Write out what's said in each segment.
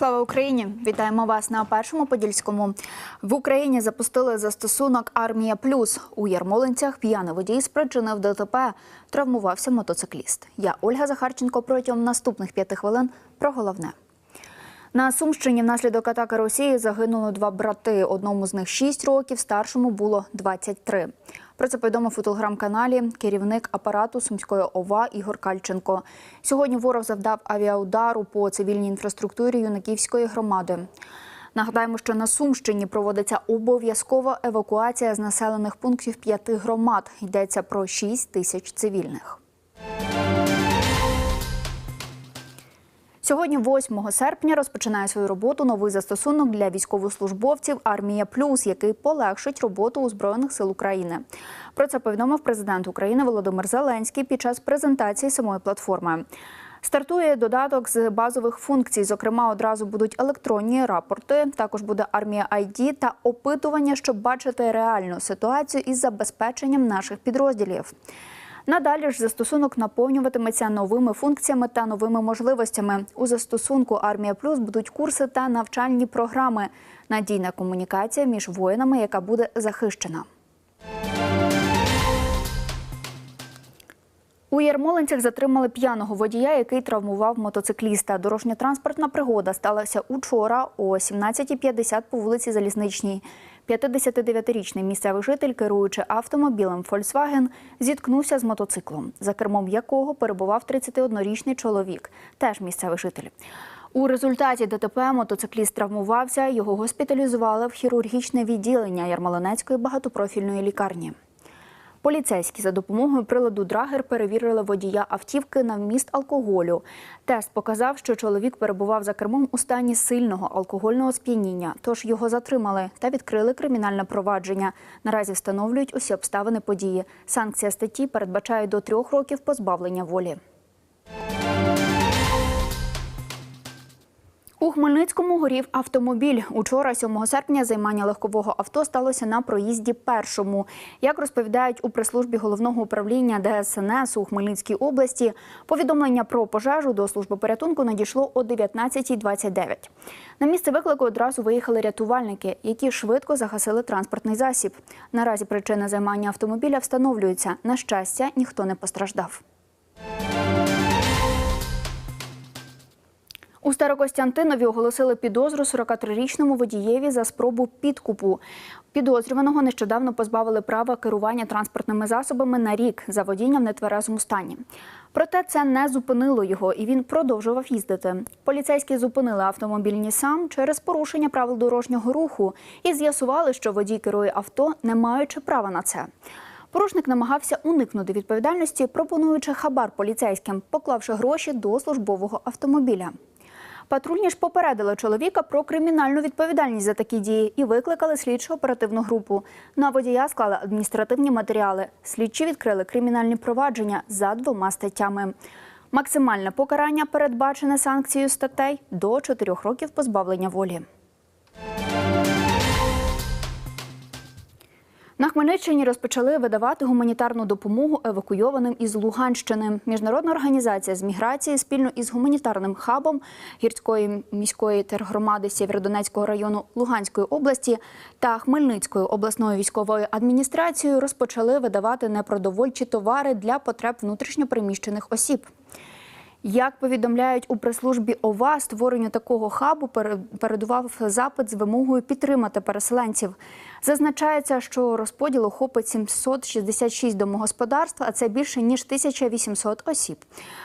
Слава Україні! Вітаємо вас на першому подільському. В Україні запустили застосунок Армія Плюс у Ярмолинцях. П'яний водій спричинив ДТП. Травмувався мотоцикліст. Я Ольга Захарченко протягом наступних п'яти хвилин про головне. На Сумщині внаслідок атаки Росії загинули два брати. Одному з них 6 років, старшому було 23. Про це повідомив у телеграм-каналі керівник апарату Сумської ОВА Ігор Кальченко. Сьогодні ворог завдав авіаудару по цивільній інфраструктурі Юнаківської громади. Нагадаємо, що на Сумщині проводиться обов'язкова евакуація з населених пунктів п'яти громад. Йдеться про 6 тисяч цивільних. Сьогодні, 8 серпня, розпочинає свою роботу новий застосунок для військовослужбовців Армія Плюс, який полегшить роботу у збройних сил України. Про це повідомив президент України Володимир Зеленський під час презентації самої платформи. Стартує додаток з базових функцій. Зокрема, одразу будуть електронні рапорти. Також буде армія ID та опитування, щоб бачити реальну ситуацію із забезпеченням наших підрозділів. Надалі ж застосунок наповнюватиметься новими функціями та новими можливостями. У застосунку Армія Плюс будуть курси та навчальні програми. Надійна комунікація між воїнами, яка буде захищена. У Ярмолинцях затримали п'яного водія, який травмував мотоцикліста. Дорожньо-транспортна пригода сталася учора о 17.50 по вулиці Залізничній. 59-річний місцевий житель, керуючи автомобілем Volkswagen, зіткнувся з мотоциклом, за кермом якого перебував 31-річний чоловік, теж місцевий житель. У результаті ДТП мотоцикліст травмувався. Його госпіталізували в хірургічне відділення Ярмолинецької багатопрофільної лікарні. Поліцейські за допомогою приладу Драгер перевірили водія автівки на вміст алкоголю. Тест показав, що чоловік перебував за кермом у стані сильного алкогольного сп'яніння, тож його затримали та відкрили кримінальне провадження. Наразі встановлюють усі обставини події. Санкція статті передбачає до трьох років позбавлення волі. У Хмельницькому горів автомобіль. Учора, 7 серпня, займання легкового авто сталося на проїзді першому. Як розповідають у прес-службі головного управління ДСНС у Хмельницькій області, повідомлення про пожежу до служби порятунку надійшло о 19.29. На місце виклику одразу виїхали рятувальники, які швидко загасили транспортний засіб. Наразі причина займання автомобіля встановлюється. На щастя, ніхто не постраждав. У Старокостянтинові оголосили підозру 43-річному водієві за спробу підкупу. Підозрюваного нещодавно позбавили права керування транспортними засобами на рік за водіння в нетверезому стані. Проте це не зупинило його, і він продовжував їздити. Поліцейські зупинили автомобіль «Нісан» через порушення правил дорожнього руху і з'ясували, що водій керує авто, не маючи права на це. Порушник намагався уникнути відповідальності, пропонуючи хабар поліцейським, поклавши гроші до службового автомобіля. Патрульні ж попередили чоловіка про кримінальну відповідальність за такі дії і викликали слідчо оперативну групу. На водія склали адміністративні матеріали. Слідчі відкрили кримінальні провадження за двома статтями. Максимальне покарання передбачене санкцією статей до 4 років позбавлення волі. На Хмельниччині розпочали видавати гуманітарну допомогу евакуйованим із Луганщини. Міжнародна організація з міграції спільно із гуманітарним хабом гірської міської тергромади Сєвєродонецького району Луганської області та Хмельницькою обласною військовою адміністрацією розпочали видавати непродовольчі товари для потреб внутрішньопереміщених осіб. Як повідомляють у прес-службі ОВА, створенню такого хабу передував запит з вимогою підтримати переселенців. Зазначається, що розподіл охопить 766 домогосподарств, а це більше ніж 1800 осіб.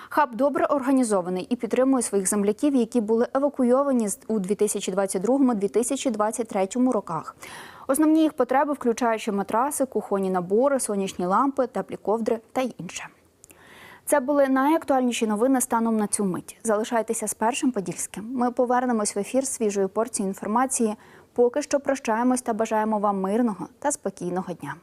Хаб добре організований і підтримує своїх земляків, які були евакуйовані у 2022-2023 роках. Основні їх потреби, включаючи матраси, кухонні набори, сонячні лампи, теплі ковдри та інше. Це були найактуальніші новини станом на цю мить. Залишайтеся з першим подільським. Ми повернемось в ефір з свіжою порцією інформації. Поки що прощаємось та бажаємо вам мирного та спокійного дня.